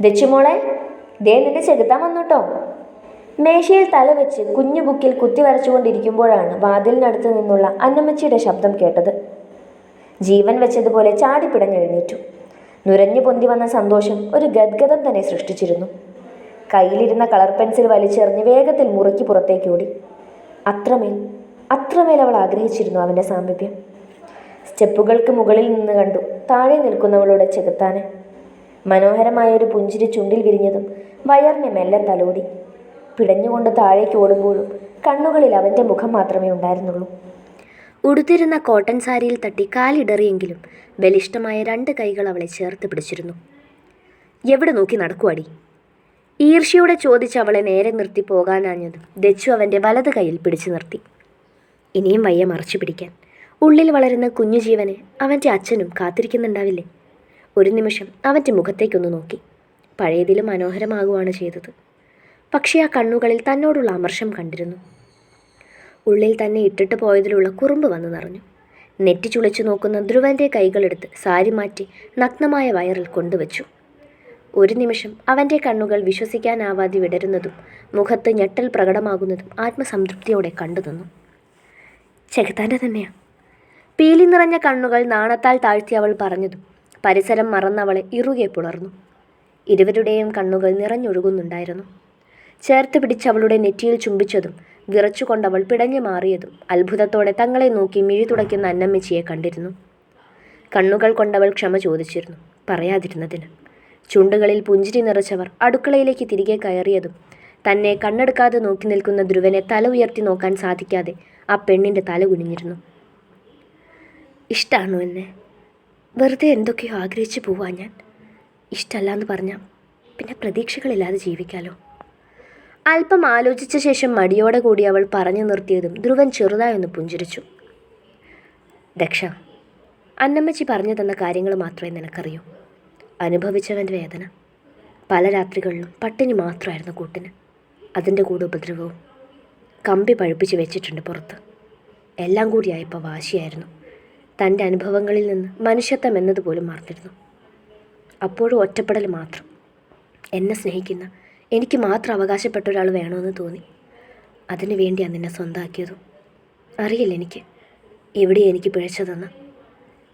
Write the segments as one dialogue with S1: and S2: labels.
S1: ദച്ചുമോളെ ദേ നിന്റെ ചെകുത്താൻ വന്നുട്ടോ. മേശയിൽ തല വെച്ച് കുഞ്ഞു ബുക്കിൽ കുത്തി വരച്ചുകൊണ്ടിരിക്കുമ്പോഴാണ് വാതിലിനടുത്ത് നിന്നുള്ള അന്നമ്മച്ചിയുടെ ശബ്ദം കേട്ടത്. ജീവൻ വെച്ചതുപോലെ ചാടിപ്പിടഞ്ഞെഴുന്നേറ്റു നുരഞ്ഞു പൊന്തി വന്ന സന്തോഷം ഒരു ഗദ്ഗതം തന്നെ സൃഷ്ടിച്ചിരുന്നു. കയ്യിലിരുന്ന കളർ പെൻസിൽ വലിച്ചെറിഞ്ഞ് വേഗത്തിൽ മുറുക്കി പുറത്തേക്ക് ഓടി. അത്രമേൽ അത്രമേൽ അവൾ ആഗ്രഹിച്ചിരുന്നു അവന്റെ സാമീപ്യം. സ്റ്റെപ്പുകൾക്ക് മുകളിൽ നിന്ന് കണ്ടു താഴെ നിൽക്കുന്നവളുടെ ചെകുത്താനെ. മനോഹരമായ ഒരു പുഞ്ചിരി ചുണ്ടിൽ വിരിഞ്ഞതും വയറിനെ മെല്ലെ തലോടി. പിടഞ്ഞുകൊണ്ട് താഴേക്ക് ഓടുമ്പോഴും കണ്ണുകളിൽ അവന്റെ മുഖം മാത്രമേ ഉണ്ടായിരുന്നുള്ളൂ. ഉടുത്തിരുന്ന കോട്ടൺ സാരിയിൽ തട്ടി കാലിടറിയെങ്കിലും ബലിഷ്ടമായ രണ്ട് കൈകൾ അവളെ ചേർത്ത് പിടിച്ചിരുന്നു. എവിടെ നോക്കി നടക്കുവാടി? ഈർഷ്യയോടെ ചോദിച്ച് അവളെ നേരെ നിർത്തി പോകാനാഞ്ഞത് ദച്ചു അവന്റെ വലത് കൈയിൽ പിടിച്ചു നിർത്തി. ഇനിയും വയ്യ മറച്ചു പിടിക്കാൻ. ഉള്ളിൽ വളരുന്ന കുഞ്ഞു ജീവനെ അവന്റെ അച്ഛനും കാത്തിരിക്കുന്നുണ്ടാവില്ലേ? ഒരു നിമിഷം അവന്റെ മുഖത്തേക്കൊന്ന് നോക്കി. പഴയതിലും മനോഹരമാകുവാണ് ചെയ്തത്. പക്ഷേ ആ കണ്ണുകളിൽ തന്നോടുള്ള അമർഷം കണ്ടിരുന്നു. ഉള്ളിൽ തന്നെ ഇട്ടിട്ട് പോയതിലുള്ള കുറുമ്പ് വന്നു നിറഞ്ഞു. നെറ്റി ചുളിച്ചു നോക്കുന്ന ധ്രുവന്റെ കൈകളെടുത്ത് സാരി മാറ്റി നഗ്നമായ വയറിൽ കൊണ്ടുവച്ചു. ഒരു നിമിഷം അവന്റെ കണ്ണുകൾ വിശ്വസിക്കാനാവാതെ വിടരുന്നതും മുഖത്ത് ഞെട്ടൽ പ്രകടമാകുന്നതും ആത്മസംതൃപ്തിയോടെ കണ്ടു നിന്നു. ചെകുത്താന്റെ തന്നെയാ പീലി നിറഞ്ഞ കണ്ണുകൾ നാണത്താൽ താഴ്ത്തി അവൾ പറഞ്ഞതും പരിസരം മറന്നവളെ ഇറുകെ പുണർന്നു. ഇരുവരുടെയും കണ്ണുകൾ നിറഞ്ഞൊഴുകുന്നുണ്ടായിരുന്നു. ചേർത്ത് പിടിച്ചവളുടെ നെറ്റിയിൽ ചുംബിച്ചതും വിറച്ചുകൊണ്ടവൾ പിടഞ്ഞു മാറിയതും അത്ഭുതത്തോടെ തങ്ങളെ നോക്കി മിഴി തുടയ്ക്കുന്ന അന്നമ്മച്ചിയെ കണ്ടിരുന്നു. കണ്ണുകൾ കൊണ്ടവൾ ക്ഷമ ചോദിച്ചിരുന്നു പറയാതിരുന്നതിന്. ചുണ്ടുകളിൽ പുഞ്ചിരി നിറച്ചവർ അടുക്കളയിലേക്ക് തിരികെ കയറിയതും തന്നെ കണ്ണെടുക്കാതെ നോക്കി നിൽക്കുന്ന ധ്രുവനെ തല ഉയർത്തി നോക്കാൻ സാധിക്കാതെ ആ പെണ്ണിന്റെ തല കുനിഞ്ഞിരുന്നു. ഇഷ്ടമാണോ എന്നെ? വെറുതെ എന്തൊക്കെയോ ആഗ്രഹിച്ചു പോവാ ഞാൻ. ഇഷ്ടമല്ല എന്ന് പറഞ്ഞാൽ പിന്നെ പ്രതീക്ഷകളില്ലാതെ ജീവിക്കാലോ. അല്പം ആലോചിച്ച ശേഷം മടിയോടെ കൂടി അവൾ പറഞ്ഞു നിർത്തിയതും ധ്രുവൻ ചെറുതായൊന്ന് പുഞ്ചിരിച്ചു. ദക്ഷ അന്നമ്മച്ചി പറഞ്ഞു തന്ന കാര്യങ്ങൾ മാത്രമേ നിനക്കറിയൂ. അനുഭവിച്ചവന്റെ വേദന പല രാത്രികളിലും പട്ടിണി മാത്രമായിരുന്നു കൂട്ടിന്. അതിന്റെ കൂടെ ഉപദ്രവവും. കമ്പി പഴുപ്പിച്ച് വെച്ചിട്ടുണ്ട് പുറത്ത്. എല്ലാം കൂടിയായപ്പോൾ വാശിയായിരുന്നു. തന്റെ അനുഭവങ്ങളിൽ നിന്ന് മനുഷ്യത്വം എന്നതുപോലും മറന്നിരുന്നു. അപ്പോഴും ഒറ്റപ്പെടൽ മാത്രം. എന്നെ സ്നേഹിക്കുന്ന എനിക്ക് മാത്രം അവകാശപ്പെട്ട ഒരാൾ വേണമെന്ന് തോന്നി. അതിനു വേണ്ടിയാണ് നിന്നെ സ്വന്തമാക്കിയതും അറിയില്ല എനിക്ക്. എവിടെ എനിക്ക് പിഴച്ചതെന്ന്.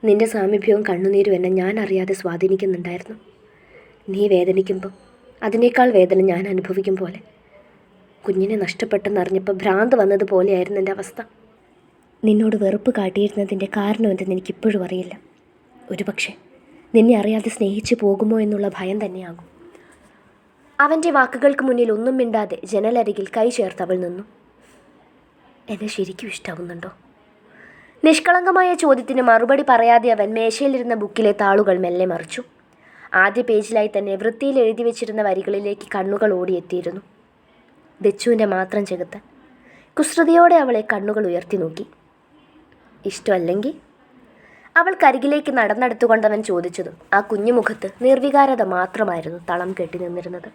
S1: നിന്റെ സാമീപ്യവും കണ്ണുനീരും എന്നെ ഞാൻ അറിയാതെ സ്വാധീനിക്കുന്നുണ്ടായിരുന്നു. നീ വേദനിക്കുമ്പോൾ അതിനേക്കാൾ വേദന ഞാൻ അനുഭവിക്കും പോലെ. കുഞ്ഞിനെ നഷ്ടപ്പെട്ടെന്നറിഞ്ഞപ്പോൾ ഭ്രാന്ത് വന്നതുപോലെയായിരുന്നു എന്റെ അവസ്ഥ. നിന്നോട് വെറുപ്പ് കാട്ടിയിരുന്നതിന്റെ കാരണം എന്തെന്ന് എനിക്കിപ്പോഴും അറിയില്ല. ഒരുപക്ഷെ നിന്നെ അറിയാതെ സ്നേഹിച്ചു പോകുമോ എന്നുള്ള ഭയം തന്നെയാകും. അവന്റെ വാക്കുകൾക്ക് മുന്നിൽ ഒന്നും മിണ്ടാതെ ജനലരികിൽ കൈ ചേർത്ത് അവൾ നിന്നു. എന്നെ ശരിക്കും ഇഷ്ടാവുന്നുണ്ടോ? നിഷ്കളങ്കമായ ചോദ്യത്തിന് മറുപടി പറയാതെ അവൻ മേശയിലിരുന്ന ബുക്കിലെ താളുകൾ മെല്ലെ മറിച്ചു. ആദ്യ പേജിലായി തന്നെ വൃത്തിയിൽ എഴുതി വെച്ചിരുന്ന വരികളിലേക്ക് കണ്ണുകൾ ഓടിയെത്തിയിരുന്നു. ദച്ചുവിന്റെ മാത്രം ചെകുത്താൻ കുസൃതിയോടെ അവളെ കണ്ണുകൾ ഉയർത്തി നോക്കി. ഇഷ്ടമല്ലെങ്കിൽ അവൾ കരികിലേക്ക് നടന്നെടുത്തുകൊണ്ടവൻ ചോദിച്ചതും ആ കുഞ്ഞുമുഖത്ത് നിർവികാരത മാത്രമായിരുന്നു തളം കെട്ടി നിന്നിരുന്നത്.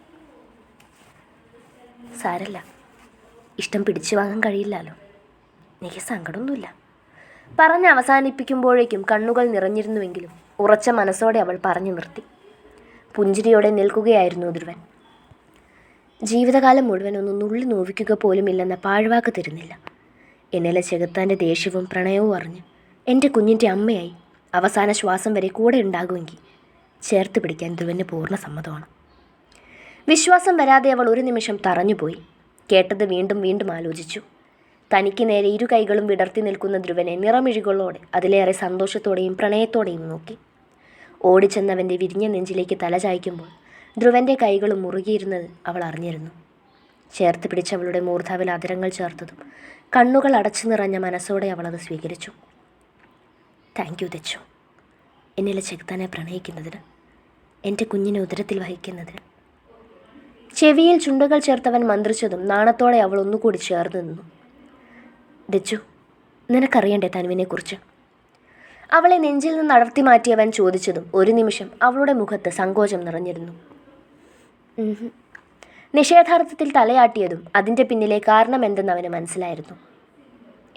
S1: സാരല്ല ഇഷ്ടം പിടിച്ചു വാങ്ങാൻ കഴിയില്ലല്ലോ. എനിക്ക് സങ്കടമൊന്നുമില്ല. പറഞ്ഞ് അവസാനിപ്പിക്കുമ്പോഴേക്കും കണ്ണുകൾ നിറഞ്ഞിരുന്നുവെങ്കിലും ഉറച്ച മനസ്സോടെ അവൾ പറഞ്ഞു നിർത്തി. പുഞ്ചിരിയോടെ നിൽക്കുകയായിരുന്നു ധ്രുവൻ ജീവിതകാലം മുഴുവൻ ഒന്ന് നുള്ളി നോവിക്കുക പോലുമില്ലെന്ന പാഴ്വാക്ക് തരുന്നില്ല. എന്നിലെ ചെകുത്താന്റെ ദേഷ്യവും പ്രണയവും അറിഞ്ഞ് എന്റെ കുഞ്ഞിന്റെ അമ്മയായി അവസാന ശ്വാസം വരെ കൂടെ ഉണ്ടാകുമെങ്കിൽ ചേർത്ത് പിടിക്കാൻ ധ്രുവന് പൂർണ സമ്മതമാണ്. വിശ്വാസം വരാതെ അവൾ ഒരു നിമിഷം തറഞ്ഞുപോയി. കേട്ടത് വീണ്ടും വീണ്ടും ആലോചിച്ചു. തനിക്ക് നേരെ ഇരു കൈകളും വിടർത്തി നിൽക്കുന്ന ധ്രുവനെ നിറമിഴികളോടെ അതിലേറെ സന്തോഷത്തോടെയും പ്രണയത്തോടെയും നോക്കി. ഓടിച്ചെന്നവന്റെ വിരിഞ്ഞ നെഞ്ചിലേക്ക് തല ചായ്ക്കുമ്പോൾ ധ്രുവന്റെ കൈകളും മുറുകിയിരുന്നത് അവൾ അറിഞ്ഞിരുന്നു. ചേർത്ത് പിടിച്ചവളുടെ മൂർധാവിൽ അതിരങ്ങൾ ചേർത്തതും കണ്ണുകൾ അടച്ചു നിറഞ്ഞ മനസ്സോടെ അവൾ അത് സ്വീകരിച്ചു. താങ്ക് യു തെച്ചു എന്നിലെ ചെകുത്താനെ പ്രണയിക്കുന്നതിന് എന്റെ കുഞ്ഞിനെ ഉദരത്തിൽ വഹിക്കുന്നതിന്. ചെവിയിൽ ചുണ്ടുകൾ ചേർത്തവൻ മന്ത്രിച്ചതും നാണത്തോടെ അവൾ ഒന്നുകൂടി ചേർന്ന് നിന്നു. ദച്ചു നിനക്കറിയണ്ടേ തനുവിനെക്കുറിച്ച്? അവളെ നെഞ്ചിൽ നിന്ന് അടർത്തി മാറ്റിയവൻ ചോദിച്ചതും ഒരു നിമിഷം അവളുടെ മുഖത്ത് സങ്കോചം നിറഞ്ഞിരുന്നു. നിഷേധാർത്ഥത്തിൽ തലയാട്ടിയതും അതിന്റെ പിന്നിലെ കാരണം എന്തെന്ന് അവന് മനസ്സിലായിരുന്നു.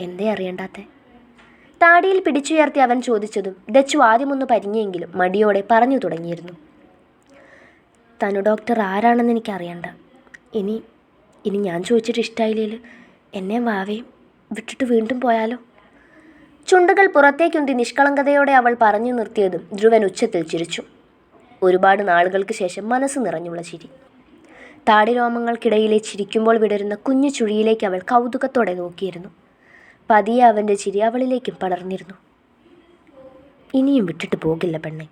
S1: എന്തേ അറിയണ്ടാത്തെ? താടിയിൽ പിടിച്ചുയർത്തി അവൻ ചോദിച്ചതും ദച്ചു ആദ്യമൊന്ന് പരിഞ്ഞെങ്കിലും മടിയോടെ പറഞ്ഞു തുടങ്ങിയിരുന്നു.
S2: തനു ഡോക്ടർ ആരാണെന്ന് എനിക്കറിയണ്ട. ഇനി ഇനി ഞാൻ ചോദിച്ചിട്ട് ഇഷ്ടമായില്ലേൽ എന്നെ വാവേ വിട്ടിട്ട് വീണ്ടും പോയാലോ? ചുണ്ടുകൾ പുറത്തേക്കുന്തി നിഷ്കളങ്കതയോടെ അവൾ പറഞ്ഞു നിർത്തിയതും ധ്രുവൻ ഉച്ചത്തിൽ ചിരിച്ചു. ഒരുപാട് നാളുകൾക്ക് ശേഷം മനസ്സ് നിറഞ്ഞുള്ള ചിരി. താടിരോമങ്ങൾക്കിടയിലെ ചിരിക്കുമ്പോൾ വിടരുന്ന കുഞ്ഞു ചുഴിയിലേക്ക് അവൾ കൗതുകത്തോടെ നോക്കിയിരുന്നു. പതിയെ അവന്റെ ചിരി അവളിലേക്കും പടർന്നിരുന്നു. ഇനിയും വിട്ടിട്ട് പോകില്ല പെണ്ണെ.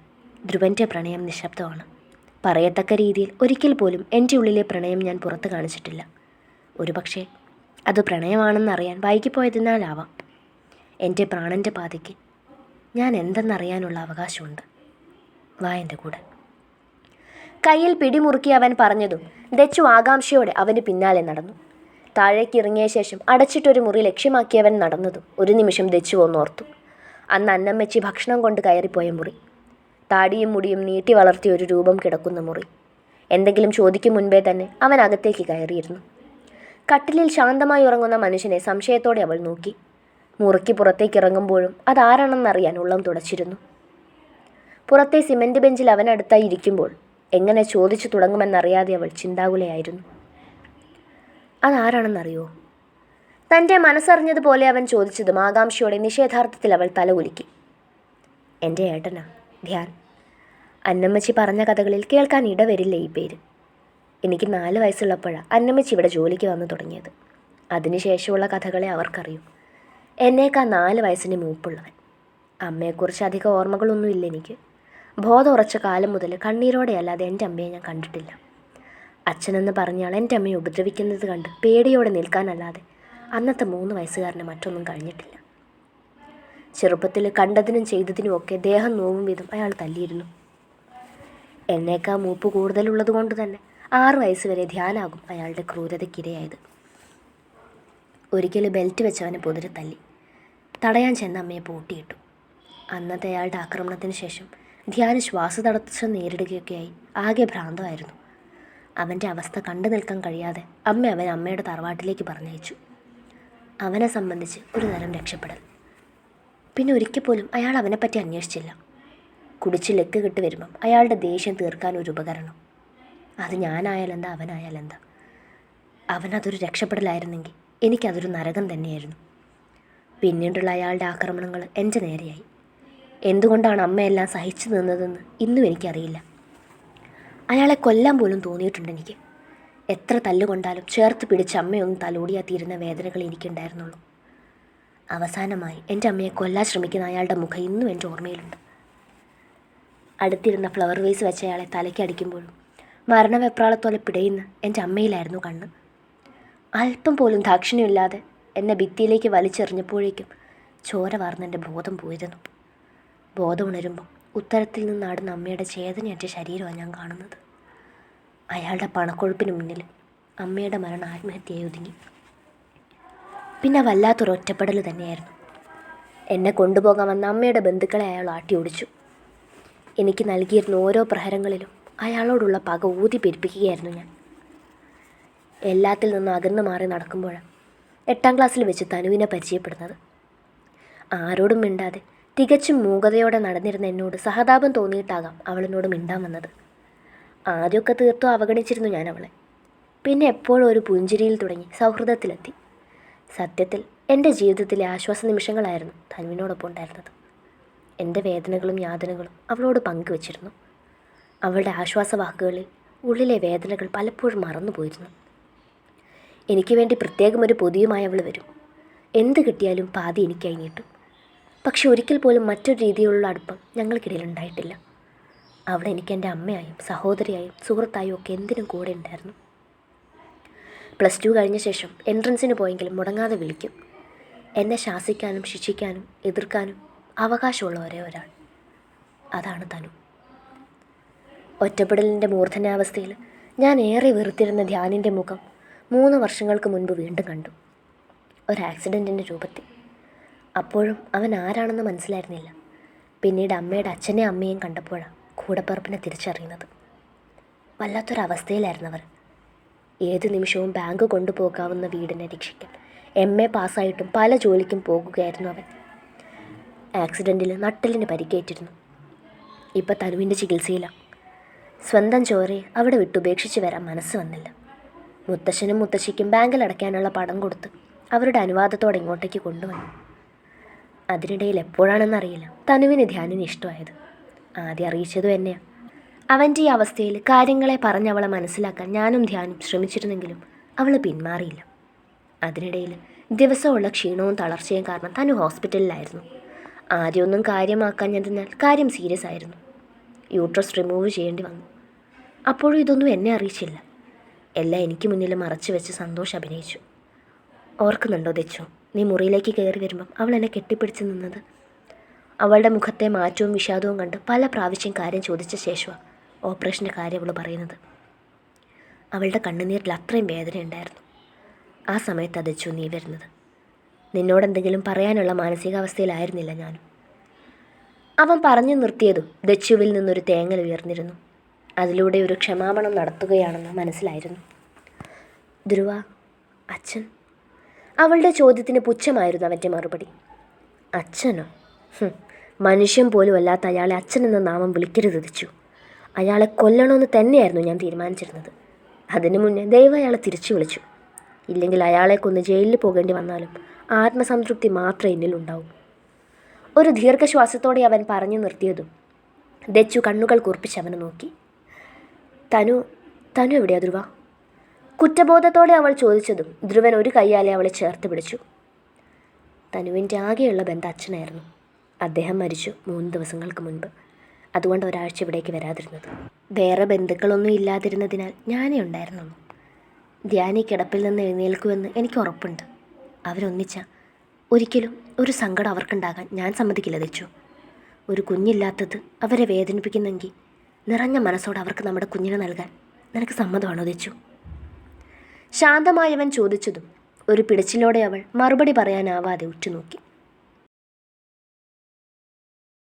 S2: ധ്രുവന്റെ പ്രണയം നിശബ്ദമാണ്. പറയത്തക്ക രീതിയിൽ ഒരിക്കൽ പോലും എന്റെ ഉള്ളിലെ പ്രണയം ഞാൻ പുറത്ത് കാണിച്ചിട്ടില്ല. ഒരുപക്ഷെ അത് പ്രണയമാണെന്നറിയാൻ വൈകിപ്പോയതിനാലാവാം. എന്റെ പ്രാണന്റെ പാതയ്ക്ക് ഞാൻ എന്തെന്നറിയാനുള്ള അവകാശമുണ്ട്. വാ എന്റെ കൂടെ. കയ്യിൽ പിടിമുറുക്കി അവൻ പറഞ്ഞതും ദച്ചു ആകാംക്ഷയോടെ അവന് പിന്നാലെ നടന്നു. താഴേക്ക് ഇറങ്ങിയ ശേഷം അടച്ചിട്ടൊരു മുറി ലക്ഷ്യമാക്കിയവൻ നടന്നതും ഒരു നിമിഷം ദച്ചു ഒന്നോർത്തു അന്ന് അന്നമ്മച്ചി ഭക്ഷണം കൊണ്ട് കയറിപ്പോയ മുറി. താടിയും മുടിയും നീട്ടി വളർത്തിയ ഒരു രൂപം കിടക്കുന്ന മുറി. എന്തെങ്കിലും ചോദിക്കും മുൻപേ തന്നെ അവൻ അകത്തേക്ക് കയറിയിരുന്നു. കട്ടിലിൽ ശാന്തമായി ഉറങ്ങുന്ന മനുഷ്യനെ സംശയത്തോടെ അവൾ നോക്കി. മുറുക്കി പുറത്തേക്ക് ഇറങ്ങുമ്പോഴും അതാരാണെന്നറിയാൻ ഉള്ളം തുടച്ചിരുന്നു. പുറത്തെ സിമന്റ് ബെഞ്ചിൽ അവനടുത്തായി ഇരിക്കുമ്പോൾ എങ്ങനെ ചോദിച്ചു തുടങ്ങുമെന്നറിയാതെ അവൾ ചിന്താകുലയായിരുന്നു. അതാരാണെന്നറിയോ? തന്റെ മനസ്സറിഞ്ഞതുപോലെ അവൻ ചോദിച്ചതും ആകാംക്ഷയോടെ നിഷേധാർത്ഥത്തിൽ അവൾ തല കുലുക്കി. എന്റെ ഏട്ടനാ ധ്യാൻ. അന്നമ്മച്ചി പറഞ്ഞ കഥകളിൽ കേൾക്കാൻ ഇടവരില്ല ഈ പേര്. എനിക്ക് നാല് വയസ്സുള്ളപ്പോഴാണ് അന്നമ്മച്ചി ഇവിടെ ജോലിക്ക് വന്നു തുടങ്ങിയത്. അതിനുശേഷമുള്ള കഥകളെ അവർക്കറിയൂ. എന്നേക്കാ നാല് വയസ്സിന് മൂപ്പുള്ളവൻ. അമ്മയെക്കുറിച്ച് അധികം ഓർമ്മകളൊന്നുമില്ല എനിക്ക്. ബോധം ഉറച്ച കാലം മുതൽ കണ്ണീരോടെ അല്ലാതെ എന്റെ അമ്മയെ ഞാൻ കണ്ടിട്ടില്ല. അച്ഛനെന്ന് പറഞ്ഞയാൾ എന്റെ അമ്മയെ ഉപദ്രവിക്കുന്നത് കണ്ട് പേടിയോടെ നിൽക്കാനല്ലാതെ അന്നത്തെ മൂന്ന് വയസ്സുകാരന് മറ്റൊന്നും കഴിഞ്ഞിട്ടില്ല. ചെറുപ്പത്തിൽ കണ്ടതിനും ചെയ്തതിനും ഒക്കെ ദേഹം നോവും വിധം അയാൾ തല്ലിയിരുന്നു. എന്നേക്കാ മൂപ്പ് കൂടുതലുള്ളത് കൊണ്ട് തന്നെ ആറ് വയസ്സ് വരെ ധ്യാനാകും അയാളുടെ ക്രൂരതയ്ക്കിരയായത്. ഒരിക്കൽ ബെൽറ്റ് വെച്ച് അവനെ പൊതിരെ തല്ലി. തടയാൻ ചെന്ന അമ്മയെ പൂട്ടിയിട്ടു. അന്നത്തെ അയാളുടെ ആക്രമണത്തിന് ശേഷം ധ്യാന് ശ്വാസതടസ്സം നേരിടുകയൊക്കെയായി. ആകെ ഭ്രാന്തമായിരുന്നു. അവന്റെ അവസ്ഥ കണ്ടു നിൽക്കാൻ കഴിയാതെ അമ്മ അവൻ അമ്മയുടെ തറവാട്ടിലേക്ക് പറഞ്ഞയച്ചു. അവനെ സംബന്ധിച്ച് ഒരു തരം രക്ഷപ്പെടൽ. പിന്നെ ഒരിക്കൽ പോലും അയാൾ അവനെപ്പറ്റി അന്വേഷിച്ചില്ല. കുടിച്ച് ലെക്ക് കിട്ടി വരുമ്പം അയാളുടെ ദേഷ്യം തീർക്കാൻ ഒരു ഉപകരണം. അത് ഞാനായാലെന്താ അവനായാലെന്താ അവനതൊരു രക്ഷപ്പെടലായിരുന്നെങ്കിൽ എനിക്കതൊരു നരകം തന്നെയായിരുന്നു. പിന്നീടുള്ള അയാളുടെ ആക്രമണങ്ങൾ എന്റെ നേരെയായി. എന്തുകൊണ്ടാണ് അമ്മയെല്ലാം സഹിച്ചു നിന്നതെന്ന് ഇന്നും എനിക്കറിയില്ല. അയാളെ കൊല്ലാൻ പോലും തോന്നിയിട്ടുണ്ട് എനിക്ക്. എത്ര തല്ലുകൊണ്ടാലും ചേർത്ത് പിടിച്ച് അമ്മയൊന്നും തലോടിയാ തീരുന്ന വേദനകൾ എനിക്കുണ്ടായിരുന്നുള്ളൂ. അവസാനമായി എന്റെ അമ്മയെ കൊല്ലാൻ ശ്രമിക്കുന്ന അയാളുടെ മുഖം ഇന്നും എന്റെ ഓർമ്മയിലുണ്ട്. അടുത്തിരുന്ന ഫ്ലവർ വേസ് വെച്ച അയാളെ തലയ്ക്ക് അടിക്കുമ്പോഴും മരണവെപ്രാളത്തോലെ പിടയുന്ന എന്റെ അമ്മയിലായിരുന്നു കണ്ണ്. അല്പം പോലും ദാക്ഷിണ്യമില്ലാതെ എന്നെ ഭിത്തിയിലേക്ക് വലിച്ചെറിഞ്ഞപ്പോഴേക്കും ചോര വാർന്നെന്റെ ബോധം പോയിരുന്നു. ബോധം ഉണരുമ്പോൾ ഉത്തരത്തിൽ നിന്നാണ് അമ്മയുടെ ചേതനയറ്റ ശരീരമാണ് ഞാൻ കാണുന്നത്. അയാളുടെ പണക്കൊഴുപ്പിന് മുന്നിൽ അമ്മയുടെ മരണം ആത്മഹത്യയായി ഒതുങ്ങി. പിന്നെ വല്ലാത്തൊരു ഒറ്റപ്പെടൽ തന്നെയായിരുന്നു. എന്നെ കൊണ്ടുപോകാൻ വന്ന അമ്മയുടെ ബന്ധുക്കളെ അയാൾ ആട്ടി ഓടിച്ചു. എനിക്ക് നൽകിയിരുന്ന ഓരോ പ്രഹരങ്ങളിലും അയാളോടുള്ള പക ഊതി പെരുപ്പിക്കുകയായിരുന്നു ഞാൻ. എല്ലാത്തിൽ നിന്നും അകന്നു മാറി നടക്കുമ്പോഴാണ് എട്ടാം ക്ലാസ്സിൽ വെച്ച് തനുവിനെ പരിചയപ്പെടുന്നത്. ആരോടും മിണ്ടാതെ തികച്ചും മൂകതയോടെ നടന്നിരുന്ന എന്നോട് സഹതാപം തോന്നിയിട്ടാകാം അവളിനോട് മിണ്ടാൻ വന്നത്. ആദ്യമൊക്കെ തീർത്തും അവഗണിച്ചിരുന്നു ഞാൻ അവളെ. പിന്നെ എപ്പോഴും ഒരു പുഞ്ചിരിയിൽ തുടങ്ങി സൗഹൃദത്തിലെത്തി. സത്യത്തിൽ എന്റെ ജീവിതത്തിലെ ആശ്വാസ നിമിഷങ്ങളായിരുന്നു തനുവിനോടൊപ്പം ഉണ്ടായിരുന്നത്. എന്റെ വേദനകളും യാതനകളും അവളോട് പങ്കുവച്ചിരുന്നു. അവളുടെ ആശ്വാസവാക്കുകളിൽ ഉള്ളിലെ വേദനകൾ പലപ്പോഴും മറന്നുപോയിരുന്നു. എനിക്ക് വേണ്ടി പ്രത്യേകം ഒരു പൊതിയുമായി അവൾ വരും. എന്ത് കിട്ടിയാലും പാതി എനിക്കായി നീട്ടും. പക്ഷെ ഒരിക്കൽ പോലും മറ്റൊരു രീതിയിലുള്ള അടുപ്പം ഞങ്ങൾക്കിടയിൽ ഉണ്ടായിട്ടില്ല. അവിടെ എനിക്ക് എന്റെ അമ്മയായും സഹോദരിയായും സുഹൃത്തായും ഒക്കെ എന്തിനും കൂടെ ഉണ്ടായിരുന്നു. പ്ലസ് ടു കഴിഞ്ഞ ശേഷം എൻട്രൻസിന് പോയെങ്കിലും മുടങ്ങാതെ വിളിക്കും. എന്നെ ശാസിക്കാനും ശിക്ഷിക്കാനും എതിർക്കാനും അവകാശമുള്ള ഒരേ ഒരാൾ. അതാണ് തനു ഒറ്റപ്പെടലിന്റെ മൂർധനാവസ്ഥയിൽ ഞാൻ ഏറെ വെറുത്തിരുന്ന ധ്യാനിന്റെ മുഖം മൂന്ന് വർഷങ്ങൾക്ക് മുൻപ് വീണ്ടും കണ്ടു. ഒരു ആക്സിഡന്റിന്റെ രൂപത്തിൽ. അപ്പോഴും അവൻ ആരാണെന്ന് മനസ്സിലായിരുന്നില്ല. പിന്നീട് അമ്മയുടെ അച്ഛനെ അമ്മയും കണ്ടപ്പോഴാണ് കൂടപ്പറപ്പിനെ തിരിച്ചറിയുന്നത്. വല്ലാത്തൊരവസ്ഥയിലായിരുന്നു അവർ ഏത് നിമിഷവും ബാങ്ക് കൊണ്ടുപോകാവുന്ന വീടിനെ രക്ഷിക്കാൻ എം എ പാസ്സായിട്ടും പല ജോലിക്കും പോകുകയായിരുന്നു അവൻ. ആക്സിഡന്റിൽ നട്ടലിന് പരിക്കേറ്റിരുന്നു. ഇപ്പം തനുവിന്റെ ചികിത്സയിലാണ് സ്വന്തം ചോരയെ അവിടെ വിട്ടുപേക്ഷിച്ച് വരാൻ മനസ്സ് വന്നില്ല. മുത്തശ്ശനും മുത്തശ്ശിക്കും ബാങ്കിൽ അടയ്ക്കാനുള്ള പടം കൊടുത്ത് അവരുടെ അനുവാദത്തോടെ ഇങ്ങോട്ടേക്ക് കൊണ്ടുവന്നു. അതിനിടയിൽ എപ്പോഴാണെന്നറിയില്ല തനുവിന് ധ്യാനിന് ഇഷ്ടമായത്. ആദ്യം അറിയിച്ചതും എന്നെയാണ് അവന്റെ ഈ അവസ്ഥയിൽ കാര്യങ്ങളെ പറഞ്ഞ് അവളെ മനസ്സിലാക്കാൻ ഞാനും ധ്യാനും ശ്രമിച്ചിരുന്നെങ്കിലും അവൾ പിന്മാറിയില്ല. അതിനിടയിൽ ദിവസമുള്ള ക്ഷീണവും തളർച്ചയും കാരണം തനു ഹോസ്പിറ്റലിലായിരുന്നു. ആദ്യമൊന്നും കാര്യമാക്കാൻ ഞെന്നാൽ കാര്യം സീരിയസ് ആയിരുന്നു. യൂട്രസ് റിമൂവ് ചെയ്യേണ്ടി വന്നു. അപ്പോഴും ഇതൊന്നും എന്നെ അറിയിച്ചില്ല. എല്ലാം എനിക്ക് മുന്നിൽ മറച്ചു വെച്ച് സന്തോഷം അഭിനയിച്ചു. ഓർക്കുന്നുണ്ടോ ദച്ചു? നീ മുറിയിലേക്ക് കയറി വരുമ്പം അവൾ എന്നെ കെട്ടിപ്പിടിച്ച് നിന്നത്. അവളുടെ മുഖത്തെ മാറ്റവും വിഷാദവും കണ്ട് പല പ്രാവശ്യം കാര്യം ചോദിച്ച ശേഷമാണ് ഓപ്പറേഷന്റെ കാര്യം അവൾ പറയുന്നത്. അവളുടെ കണ്ണുനീരിൽ അത്രയും വേദനയുണ്ടായിരുന്നു ആ സമയത്ത് അതച്ചു നീ വരുന്നത്. നിന്നോടെന്തെങ്കിലും പറയാനുള്ള മാനസികാവസ്ഥയിലായിരുന്നില്ല ഞാനും. അവൻ പറഞ്ഞു നിർത്തിയതും ദച്ചുവിൽ നിന്നൊരു തേങ്ങൽ ഉയർന്നിരുന്നു. അതിലൂടെ ഒരു ക്ഷമാപണം നടത്തുകയാണെന്ന് മനസ്സിലായിരുന്നു. ധ്രുവ അച്ഛൻ അവളുടെ ചോദ്യത്തിന് പുച്ഛമായിരുന്നു അവന്റെ മറുപടി. അച്ഛനോ? മനുഷ്യൻ പോലും അല്ലാത്ത അയാളെ അച്ഛൻ എന്ന നാമം വിളിക്കരുത് തിരിച്ചു അയാളെ കൊല്ലണമെന്ന് തന്നെയായിരുന്നു ഞാൻ തീരുമാനിച്ചിരുന്നത്. അതിനു മുന്നേ ദൈവം അയാളെ തിരിച്ചു വിളിച്ചു. ഇല്ലെങ്കിൽ അയാളെ കൊന്ന് ജയിലിൽ പോകേണ്ടി വന്നാലും ആത്മസംതൃപ്തി മാത്രമേ എന്നിലുണ്ടാവും ഒരു ദീർഘശ്വാസത്തോടെ അവൻ പറഞ്ഞു നിർത്തിയതും ദച്ചു കണ്ണുകൾ കുറിപ്പിച്ച് അവനെ നോക്കി. തനു തനു എവിടെയാ ധ്രുവ? കുറ്റബോധത്തോടെ അവൾ ചോദിച്ചതും ധ്രുവൻ ഒരു കൈയാലെ അവളെ ചേർത്ത് പിടിച്ചു. തനുവിന്റെ ആകെയുള്ള ബന്ധം അച്ഛനായിരുന്നു. അദ്ദേഹം മരിച്ചു മൂന്ന് ദിവസങ്ങൾക്ക് മുൻപ്. അതുകൊണ്ട് ഒരാഴ്ച ഇവിടേക്ക് വരാതിരുന്നത്. വേറെ ബന്ധുക്കളൊന്നും ഇല്ലാതിരുന്നതിനാൽ ഞാനേ ഉണ്ടായിരുന്നുള്ളൂ. ധ്യാനി കിടപ്പിൽ നിന്ന് എഴുന്നേൽക്കുമെന്ന് എനിക്ക് ഉറപ്പുണ്ട്. അവരൊന്നിച്ച ഒരിക്കലും ഒരു സങ്കടം അവർക്കുണ്ടാകാൻ ഞാൻ സമ്മതിക്കില്ല തെച്ചു ഒരു കുഞ്ഞില്ലാത്തത് അവരെ വേദനിപ്പിക്കുന്നെങ്കിൽ നിറഞ്ഞ മനസ്സോടെ അവർക്ക് നമ്മുടെ കുഞ്ഞിനെ നൽകാൻ നിനക്ക് സമ്മതമാണോ തെച്ചു ശാന്തമായവൻ ചോദിച്ചതും ഒരു പിടച്ചിലോടെ അവൾ മറുപടി പറയാനാവാതെ ഉറ്റുനോക്കി.